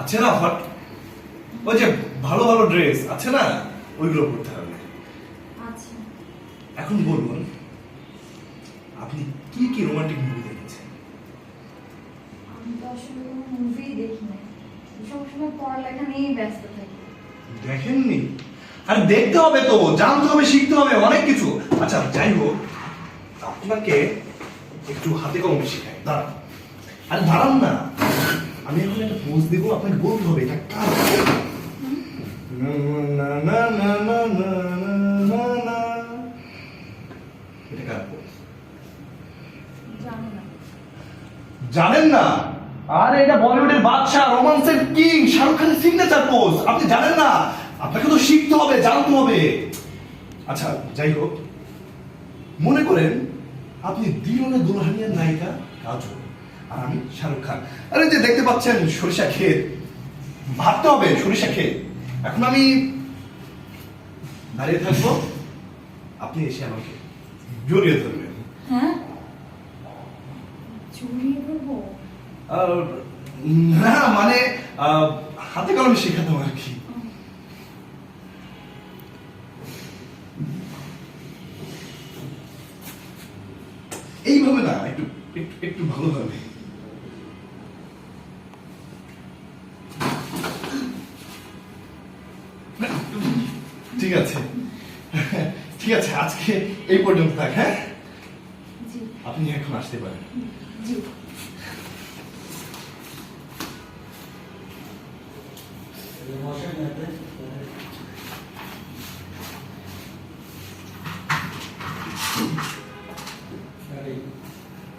আছে না? হট ওই যে ভালো ভালো ড্রেস আছে না? ওইগুলো পড়তে হবে। আচ্ছা। এখন বলুন আপনি কি কি রোমান্টিক মুভি দেখেছেন? আমি তো আসলে কোনো মুভি দেখি না সবসময় পড়ালেখা নিয়েই ব্যস্ত থাকি। দেখেননি? আর দেখতে হবে তো জানতে হবে শিখতে হবে অনেক কিছু। আচ্ছা যাই হোক আপনাকে একটু হাতে কলমে শেখাই। দাঁড়ান। আর দাঁড়ান না। খোঁজ দেবো আপনার বলতে হবে এটা কার জানেন না? আর এটা বলিউডের বাদশাহ রোমান্সের কিং শাহরুখ খানের সিগনেচার পোজ আপনি জানেন না? আপনাকে তো শিখতে হবে জানতে হবে। আচ্ছা যাই হোক। মনে করেন আপনি দিলনে দুলহানিয়ার নায়িকা কাজল। আর আমি শাহরুখ খান। আরে যে দেখতে পাচ্ছেন সরিষা ক্ষেত ভাবতে হবে সরিষা ক্ষেত। এখন আমি দাঁড়িয়ে থাকব আপনি এসে আমাকে জড়িয়ে ধরবেন। হ্যাঁ? জড়িয়ে ধরবো? না মানে আহ, হাতে কলমে শেখাতাম আর কি। এইভাবে না একটু একটু একটু ভালোভাবে। ঠিক আছে। ঠিক আছে আজকে এই পর্যন্ত থাক হ্যাঁ? আপনি এখন আসতে পারেন। মশাই